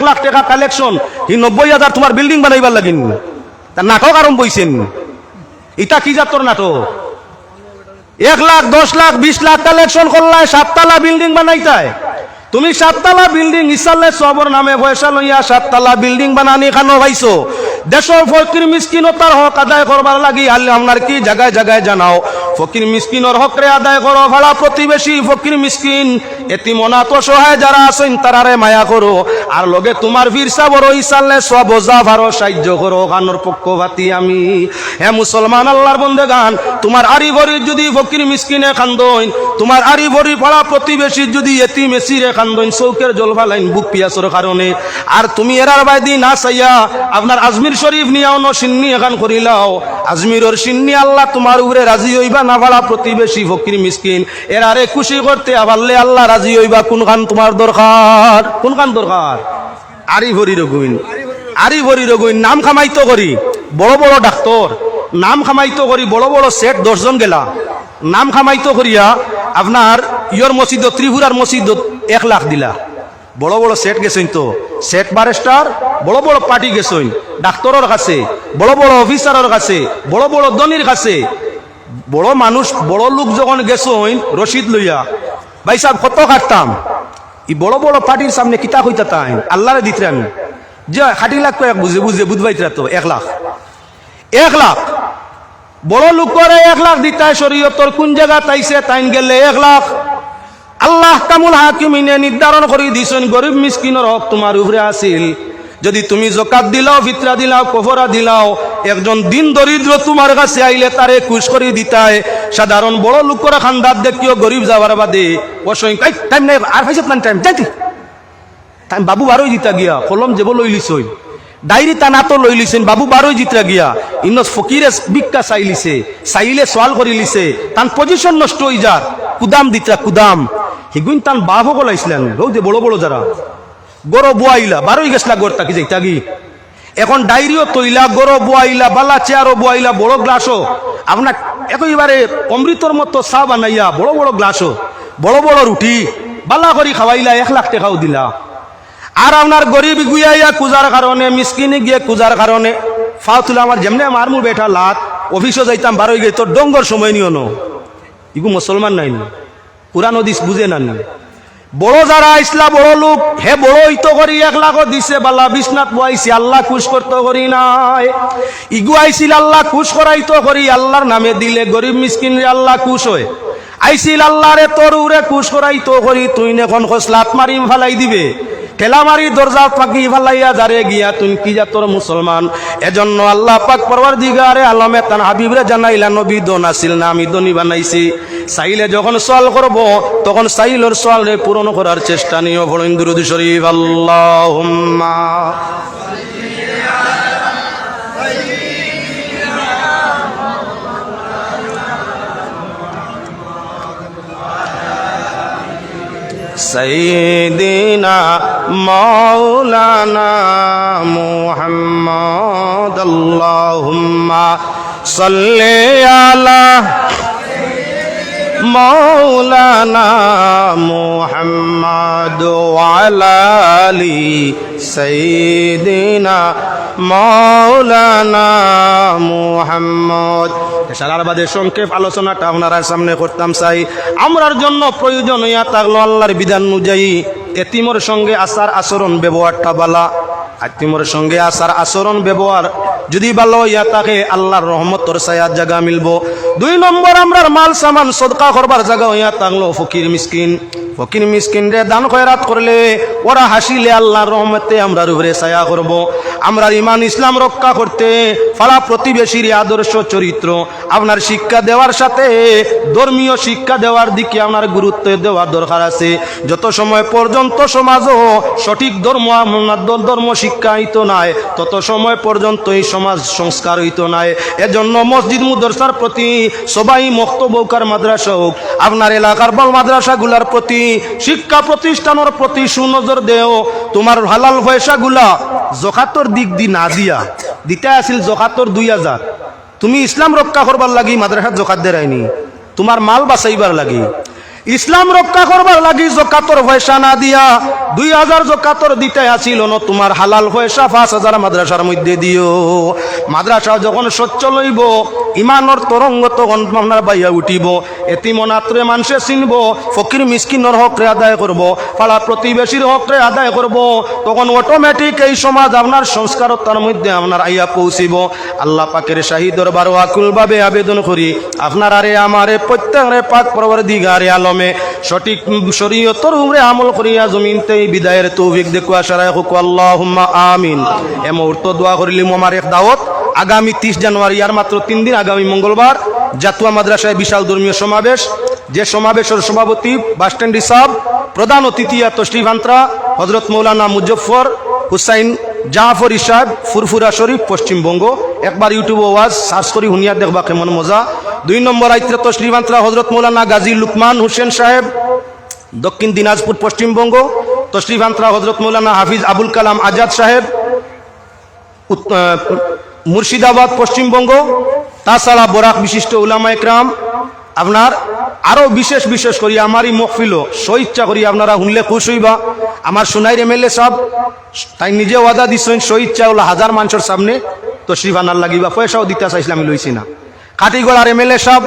এক লাখ টাকা কালেকশন ই নব্বই হাজার তোমার বিল্ডিং বানাইবার লাগিন তার নাটক আরম্ভ হইছেন ইটা কি জাতর নাটক? এক লাখ, দশ লাখ, বিশ লাখ কালেকশন করলাই সাততলা বিল্ডিং বানাইতায়। তুমি সাততলা বিল্ডিং ইসালে সবর নামে পয়সা লইয়া সাততলা বিল্ডিং বানানি খানো ভাইছো? দেশর ফকির মিসকিনতার হক আদায় করবার লাগি আল্লাহ আপনার কি জায়গায় জায়গায় জানাও। ফকির মিসকিনর হক রে আদায় করো, ভাড়া প্রতিবেশী ফকির মিসকিন। এটি মনা মনাত সহায় যারা আছেন তারারে মায়া করো। আর লগে তোমার ভিরসা বড় ইসালে সব বোঝা ভারো সাহায্য করো, গানোর পক্ষপাতি আমি। হে মুসলমান আল্লাহর বন্দে গান তোমার আরি ভরি যদি ফকির মিসকিনে খান্দইন তোমার আরি ভরি পাড়া প্রতিবেশী যদি এতি মেসিরে খান্দইন চৌকের জল ফালাইন বুক পিয়াসর কারণে। আর তুমি এরার বাইদি না চাইয়া আপনার আজমির শরীফ নিয়াও ন সিন্নি এখান করিলাও। আজমিরর সিন্নি আল্লাহ তোমার উপরে রাজি হইবা না ভাড়া প্রতিবেশী ফকির মিসকিন এরারে খুশি করতে আবারলে আল্লাহ রাজি হইবা। কোন খান তোমার দরকার? কোন খান দরকার? আরি ভরি রগুইন আরি ভরি রগুইন নাম খামাইতো করি। বড় বড় ডাক্তর, নাম খামাইতো করি। বড় বড় সেট দশজন গেলা। নাম খামাইতো করিয়া আপনার ইয়র মসজিদ, ত্রিপুরার মসজিদ এক লাখ দিলা। বড় বড় সেট গেছেন তো। সেট বারেস্টার, বড় বড় পার্টি গেছেন। ডাক্তারের কাছে, বড় বড় অফিসারের কাছে, বড় বড় ধনির কাছে। বড় মানুষ, বড় লোক যখন গেছেন রশিদ লইয়া, ভাই সাহেব, কত কাটতাম? ই বড় বড় পার্টির সামনে কিতা কইতা তাই আল্লাহরে দিতে আমি যে ষাটি লাখ কয়েক বুঝে বুঝে বুঝবাইতরা তো এক লাখ। এক লাখ। বড় লোক করে এক লাখ দিতায় শরীয়তর কোন জায়গা তাইছে, তাইন গেলে এক লাখ। আল্লাহ কামুল হাকিমিনে নির্ধারণ করে দিছেন, গরিব মিসকিনের হক তোমার উপরে আসিল যদি তুমি জকাত দিলাও, ফিতরা দিলাও, কফরা দিলাও একজন দিন দরিদ্র তোমার কাছে আইলে তারে খুশ করে দিতায়। সাধারণ বড় লোকের খান্দার দেখিও গরিব যাবার বাদে। অসংখ্য টাইম নাই, আর পাইছে না টাইম যাইতি। টাইম বাবু বারোই জিতা গিয়া, কলম যেব লই লিছই তা না তো লই লিছেন বাবু বারোই জিতরা গিয়া। ইন্ন ফকিরে চাই লিছে চাইলে সোয়াল করে লিছে তান পজিশন নষ্ট হই যার, কুদাম দিতরা কুদাম। হিগুইন তান বাপ সকল আইসলেন রৌ বড় বড় যারা। গরো বুয়াইলা, বারোই গেছলা তাকি যাই তাগি এখন ডায়েরিও তৈলা, গরো বুয়াইলা, বালা চেয়ারও বুয়াইলা, বড় গ্লাসও। আপনার একইবারে অমৃতর মতো চা বানাইয়া, বড় বড় গ্লাসও, বড় বড় রুটি, বালা করি খাওয়াইলা, এক লাখ টাকাও দিলা। আর আপনার গরিব গুয়াইয়া কুজার কারণে, মিসকিনি গিয়ে কুজার কারণে ফাও তুলে আমার যেমনি আমার মু বেঠা লাত, অফিসও যাইতাম, বারোই গেই, তোর ডঙ্গর সময় নিও ন। ইগু মুসলমান নাই নি। পুরান দিস বুঝে নি। বড় যারা আইসলা, বড় লোক, হে বড় ইত করি, এক লাখ দিছে বালা, বিশ্বনাথ বয়াইছি, আল্লাহ খুশ করতে করি নাই। ইগু আইছিল, আল্লাহ খুশ করাইতো করি, আল্লাহর নামে দিলে গরিব মিসকিন আল্লাহ খুশ হয়। আল্লাহ রে তোর উরে খুশ করাইতো করি, তুই এখন খোসলাত মারিম ফালাই দিবে। ঠেলামারি দরজা ফাঁকি ফালাইয়া যারে গিয়া তুই কি যা তোর মুসলমান? এজন্য আল্লাহ পাক পরবার দিগারে আলমে তান হাবিবরে জানাইলা, নবী দোন আসিল না, আমি দনি বানাইছি। চাইলে যখন সওয়াল করব, তখন চাইলের সওয়ালে পূরণ করার চেষ্টা নিও ভরিন দুরুদ শরীফ, আল্লাহুম্মা সঈদিনা মৌলানা মোহাম্মদ আল্লাহুম্মা সাল্লি আলা মৌলানা মোহাম্মদ আলালি সৈদিনা মৌলানা মোহাম্মদ। সারাবাদের সংক্ষেপ আলোচনাটা আপনারা সামনে করতাম চাই। আমরার জন্য প্রয়োজন ইয়া থাকল আল্লাহর বিধান অনুযায়ী এতিমর সঙ্গে আসার আচরণ ব্যবহারটা বালা। আতিমর সঙ্গে আসার আচরণ, ব্যবহার, যদি ভালো ইয়া তাকে আল্লাহর রহমতর সায়াত জায়গা মিলব। দুই নম্বর, আমরার মাল সামান সদকা করবার জায়গা হইয়া থাকল ফকির, মিসকিন। ফকির মিসকিন রে দান খয়রাত করলে, ওরা হাসিলে আল্লাহর রহমতে আমরা উপরে ছায়া করব। আমরা ইমান ইসলাম রক্ষা করতে ফালা প্রতিবেশীর আদর্শ, চরিত্র আপনার শিক্ষা দেওয়ার সাথে ধর্মীয় শিক্ষা দেওয়ার দিকে আপনার গুরুত্ব দেওয়ার দরকার আছে। যত সময় পর্যন্ত সমাজও সঠিক ধর্ম ধর্ম শিক্ষা হইত নাই, তত সময় পর্যন্ত এই সমাজ সংস্কার হইত নাই। এজন্য মসজিদ মুদরসার প্রতি সবাই মক্তবৌকার মাদ্রাসা হোক, আপনার এলাকার বল মাদ্রাসাগুলার প্রতি শিক্ষা প্রতিষ্ঠানের প্রতি সুনজর দেও। তোমার হালাল পয়সাগুলা জকাতর দিক দি না দিয়া। দিতে আসিল জকাতর দুই হাজার। তুমি ইসলাম রক্ষা করবার লাগি মাদ্রাসার জকাত দেরাইনি। তোমার মাল বাঁচাইবার লাগি। ইসলাম রক্ষা করবার লাগি জকাতর পয়সা না দিয়া দুই হাজার জকাতর দিতে আসিল ন, তোমার হালাল পয়সা পাঁচ হাজার মাদ্রাসার মধ্যে দিও। মাদ্রাসা যখন সচ্ছল হইব ইমানর তরঙ্গ তখন আপনার বাইয়া উঠিব। এটি মনাত্রে মানুষে চিনব, ফকির মিসকিনর হকরে আদায় করব, পাড়া প্রতিবেশীর হকরে আদায় করব। তখন অটোমেটিক এই সমাজ আপনার সংস্কারতার মধ্যে আপনার আইয়া পৌঁছিব। আল্লাহ পাকের শাহী দরবার আকুলভাবে আবেদন করি, আপনার আরে আমারে প্রত্যেকরে পাক পরবর দিগারে আলমে সঠিক শরীয়তর উপরে আমল করিয়া জমিনতে বিদায়ের তৌফিক দেখুয়া সারায় হুকু আল্লাহ আমিন। এ মুহূর্ত দোয়া করিলিম আমার এক দাওয়াত। আগামী তিরিশ জানুয়ারি, আর মাত্র তিন দিন, আগামী মঙ্গলবার, জাতুয়া মাদ্রাসায় বিশাল ধর্মীয় সমাবেশ। যে সমাবেশের সভাপতি বাসস্ট্যান্ড সাহ প্রধান অতিথিয়া তশরিফ আন্ত্রা হজরত মৌলানা মুজফর হুসাইন, জাফর ইসাদ, ফুরফুরা শরীফ, পশ্চিমবঙ্গ। একবার ইউটিউব ওয়াজ, সার্চ করি হুনিয়া দেখবা কেমন মজা। দুই নম্বর আইত্রা তশরিফ আন্ত্রা হজরত মৌলানা গাজী লুকমান হোসেন সাহেব, দক্ষিণ দিনাজপুর, পশ্চিমবঙ্গ। তশরিফ আন্ত্রা হজরত মৌলানা হাফিজ আবুল কালাম আজাদ সাহেব মুর্শিদাবাদ, পশ্চিমবঙ্গ। তাছাড়া বরাক বিশিষ্ট উলামা একরাম, আপনার আরও বিশেষ বিশেষ করি আমারই মকফিল স্বইচ্ছা করি আপনারা শুনলে খুশ হইবা। আমার সোনাইর এম এল এ সব তাই নিজে ওয়াদা দিচ্ছেন স্বইচ্ছা হলো হাজার মানুষের সামনে। তো শ্রীভানার লাগিবা, পয়সাও দিতে চাইছিলাম, আমি লইছি না। কাটিগড়ার এ সব।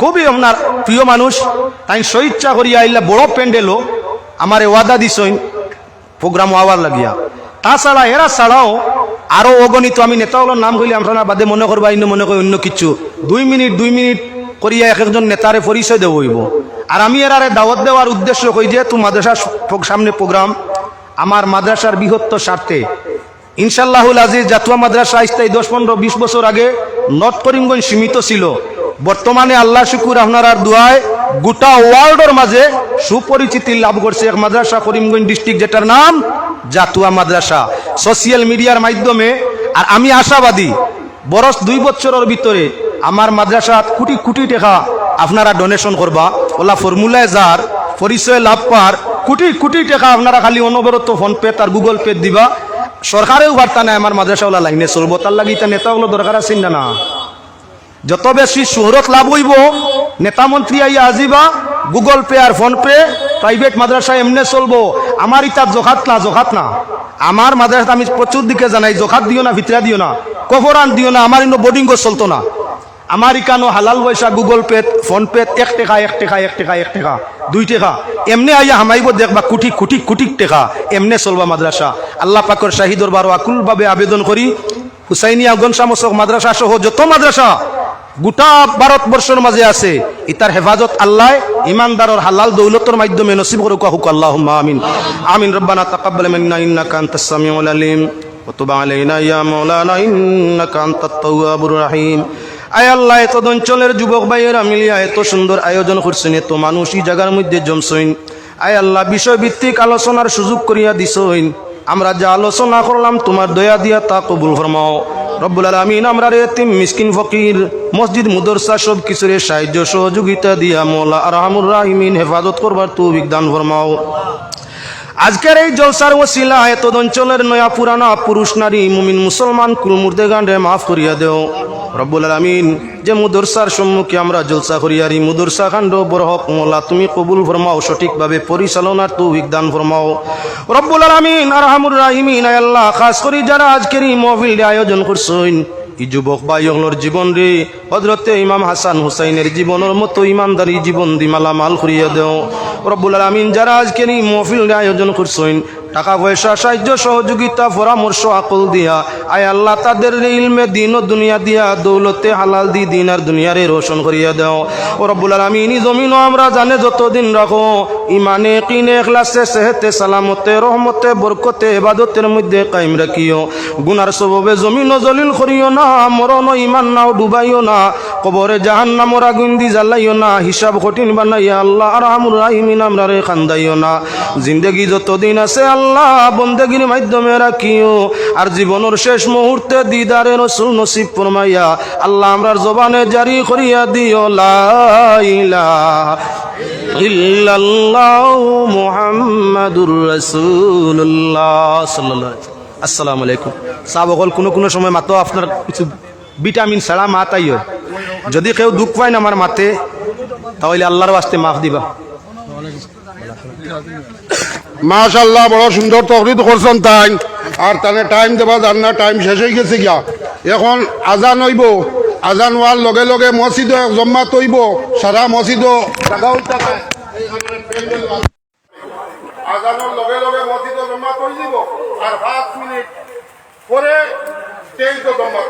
খুবই আপনার প্রিয় মানুষ। তাই স্বইচ্ছা করিয়া আইলা বড় প্যান্ডেলও আমার ওয়াদা দিছইন প্রোগ্রাম হওয়ার লাগিয়া। তাছাড়া এরা ছাড়াও আরও অগণিত, আমি নেতাগুলোর নাম কইলে আপনারা বাদে মনে করবা অন্য মনে করি অন্য কিছু। দুই মিনিট দুই মিনিট করিয়া এক একজন নেতারে পরিচয় দেব হইব। আর আমি এরারে দাওয়াত দেওয়ার উদ্দেশ্য কই যে তুই মাদ্রাসার সামনে প্রোগ্রাম, আমার মাদ্রাসার বৃহত্তর স্বার্থে ইনশাল্লাহুল আজিজ জাতুয়া মাদ্রাসা ইস্তাই দশ, পনেরো, বিশ বছর আগে নর্থ করিমগঞ্জ সীমিত ছিল। বর্তমানে আল্লাহ শুকুর আপনার দোয়ায় গোটা ওয়ার্ল্ডের মাঝে সুপরিচিতি লাভ করছে এক মাদ্রাসা, করিমগঞ্জ ডিস্ট্রিক্ট, যেটার নাম জাতুয়া মাদ্রাসা। সোশিয়াল মিডিয়ার মাধ্যমে, আর আমি আশাবাদী, বরস দুই বছরের ভিতরে আমার মাদ্রাসা কোটি কোটি টাকা আপনারা ডোনেশন করবা। ওলা ফর্মুলায় যার, পরিচয় লাভ পার, কোটি কোটি টাকা আপনারা খালি অনবরত ফোন পে তার গুগল পে দিবা। সরকারেও বার্তা নেয় আমার মাদ্রাসাওয়ালা লাইনে চলবো। তার লাগি এটা নেতাগুলো দরকার আছে না না যত বেশি শহরত লাভ হইব, নেতা মন্ত্রী আইয়া আজিবা, গুগল পে আর ফোন পে প্রাইভেট মাদ্রাসা এমনি চলবো। আমার ইটা জোখাত না জোখাত না। আমার মাদ্রাসা আমি প্রচুর দিকে জানাই জোখাত দিও না ভিতরা দিও না। কফরান দিও না আমার ইনো বোর্ডিং চলতো না। আমার ইকানো হালাল পয়সা, গুগল পে, ফোন পে, এক টেকা এক টেকা এক টেকা এক টেকা, দুই টেকা। এমনি আইয়া হামাইব দেখবা কুটি কুটি কুটি টেকা। এমনি চলবা মাদ্রাসা। আল্লাহ পাকর শাহিদর বারো আকুলভাবে আবেদন করি হুসাইনিয়া গনসামসক মাদ্রাসা সহ যত মাদ্রাসা গোটা ভারতবর্ষের মাঝে আছে, ইতার হেফাজত আল্লাহ, ইমানদারর হালাল দৌলতর মাধ্যমে নসিব করুক, হুক আল্লাহ আমিন। আমিন, রব্বানা তাকাব্বাল মিন্না ইন্নাকা আনতাস সামিউল আলিম, ওয়া তুব আলাইনা ইয়া মাওলানা ইন্নাকা আনতাত তাওয়াবুর রাহিম। আয় আল্লাহ, এত অঞ্চলের যুবক ভাইয়েরা মিলিয়া এত সুন্দর আয়োজন করছেন, এত মানুষ এই জায়গার মধ্যে জমছইন আয় আল্লাহ, বিষয়ভিত্তিক আলোচনার সুযোগ করিয়া দিছইন আমরা যা আলোচনা করলাম, তোমার দয়া দিয়া তা কবুল ফরমাও। রব্বুল আলমিন, আমরা রে এতিম, মিসকিন, ফকির, মসজিদ, মুদরসা সব কিছুরে সাহায্য, সহযোগিতা দিয়া মোলা আরহামুর রাহিমিন হেফাজত করবার তু বিজ্ঞান ফরমাও। আজকের এই জলসার ওসিলা এত অঞ্চলের নয়া পুরানা পুরুষ নারী মুমিন মুসলমান কুলমুর্দে গান্ডে মাফ করিয়া দেও। রব্বুল আলমিন, যে মুদরসার সম্মুখে আমরা জলসা করিয়ারি মুদরসা কাণ্ড বরহক মোলা, তুমি কবুল ফরমাও, সঠিকভাবে পরিচালনার তু বিজ্ঞান ফরমাও। রব্বুল আলমিন, আরহামুর রাহিমিন, আয় আল্লাহ, খাস করি যারা আজকের এই আয়োজন করছেন। ই যুবক ভাইয়র জীবন রে হজরতে ইমাম হাসান হুসাইনের জীবনের মতো ইমানদারি জীবন দি মালামাল করিয়া দেও। রব্বুল আলমিন যারা আজকের এই মহফিল আয়োজন করছেন টাকা পয়সা, সাহায্য, সহযোগিতা, পরামর্শ, আকল দিয়া। আয় আল্লাহ তাদের ইলমে দিন ও দুনিয়া দিয়া, দৌলতে হালাল দি দিন আর দুনিয়ারে রোশন করিয়া দেও। ও রব্বুল আলমিন জমিন আমরা জানে যতদিন রাখো ইমানে কিনে এখলাসে সেহেতে, সালামতে, রহমতে, বরকতে এবাদতের মধ্যে কায়েম রাখিও। গুনার সববে জমিন জলিল করিও না মরণ ইমান নাও ডুবাইও না, কবরে জাহান নামর আগুন দি জ্বালাইও না, হিসাব কঠিন বানাইয়া আল্লাহ আর আমুর রাহিমিন আমরা রে খান্দাইও না। জিন্দগি যতদিন আছে আল্লাহ বন্দেগির মাধ্যমে রাখিও। আর জীবনের শেষ মুহূর্তে দিদারে রসুল নসিব ফরমাইয়া, আল্লাহ আমরার জবানে জারি করিয়া দিও, লা ইলাহা ইল্লাল্লাহ মুহাম্মাদুর আসসালামু আলাইকুম। সাহাব অকল কোনো কোনো সময় মাতো আপনার কিছু ভিটামিন ছাড়া মাত আইয় যদি কেউ দুঃখ পায় না আমার মাতে, তাহলে আল্লাহর বাস্তে মাফ দিবা। মাশাল্লাহ বড় সুন্দর তকরিদ করছেন তাই। আর তাহলে টাইম দেবা যান না টাইম শেষ হয়ে গেছে গিয়া। এখন আজান হইব, আজান হওয়ার লগে লগে মসজিদ জম্মাত হইব, সারা মসজিদ। আজানের লগে লগে মসজিদ হয়ে যাব, আর পাঁচ মিনিট পরে স্টেজ জম্মাত